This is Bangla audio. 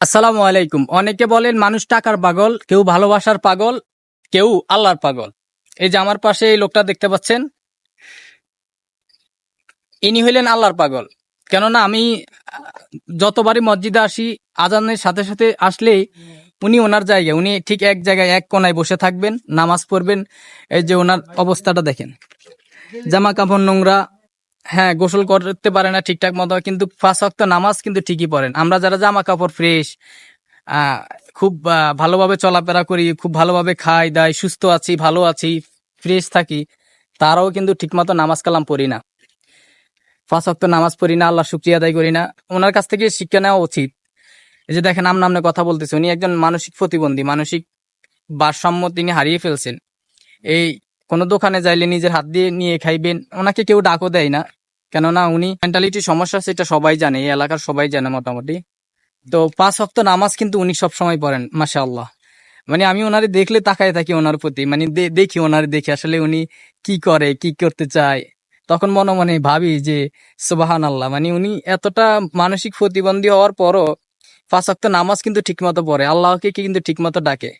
আসসালামু আলাইকুম। অনেকে বলেন, মানুষ টাকার পাগল, কেউ ভালোবাসার পাগল, কেউ আল্লাহর পাগল। এই যে আমার পাশে এই লোকটা দেখতে পাচ্ছেন, ইনি হইলেন আল্লাহর পাগল। কেননা আমি যতবারই মসজিদে আসি, আজানের সাথে সাথে আসলেই উনি ওনার জায়গায়, উনি ঠিক এক জায়গায়, এক কোনায় বসে থাকবেন, নামাজ পড়বেন। এই যে ওনার অবস্থাটা দেখেন। জামা কাপড় নোংরা হ্যাঁ গোসল করতে পারে না ঠিকঠাক মতো, কিন্তু পাঁচ ওয়াক্ত নামাজ কিন্তু ঠিকই পড়েন। আমরা যারা জামা কাপড় ফ্রেশ খুব ভালোভাবে চলাফেরা করি, খুব ভালোভাবে খাই, দাই, সুস্থ আছি, ভালো আছি, ফ্রেশ থাকি, তারাও কিন্তু ঠিকমতো নামাজ কালাম পড়ি না। ওয়াক্ত নামাজ পড়ি না, আল্লাহ শুক্রিয়া আদায় করি না। ওনার কাছ থেকে শিক্ষা নেওয়া উচিত। এই যে দেখেন নাম নামনে কথা বলতেছে, উনি একজন মানসিক প্রতিবন্ধী, মানসিক ভারসাম্য তিনি হারিয়ে ফেলছেন। এই কোনো দোকানে যাইলে নিজের হাত দিয়ে নিয়ে খাইবেন, ওনাকে কেউ ডাকও দেয় না। কেননা উনি মেন্টালিটি সমস্যা, সেটা সবাই জানে, এই এলাকার সবাই জানে মোটামুটি। তো পাঁচ হপ্ত নামাজ কিন্তু উনি সব সময় পড়েন মাসা আল্লাহ মানে আমি ওনারে দেখলে তাকায় থাকি ওনার প্রতি মানে দেখি ওনারে দেখি আসলে উনি কি করে, কি করতে চায়। তখন মনে মনে ভাবি যে সুবাহান আল্লাহ মানে উনি এতটা মানসিক প্রতিবন্ধী হওয়ার পরও পাঁচ ওয়াক্ত নামাজ কিন্তু ঠিকমতো পড়ে, আল্লাহকে কিন্তু ঠিকমতো ডাকে।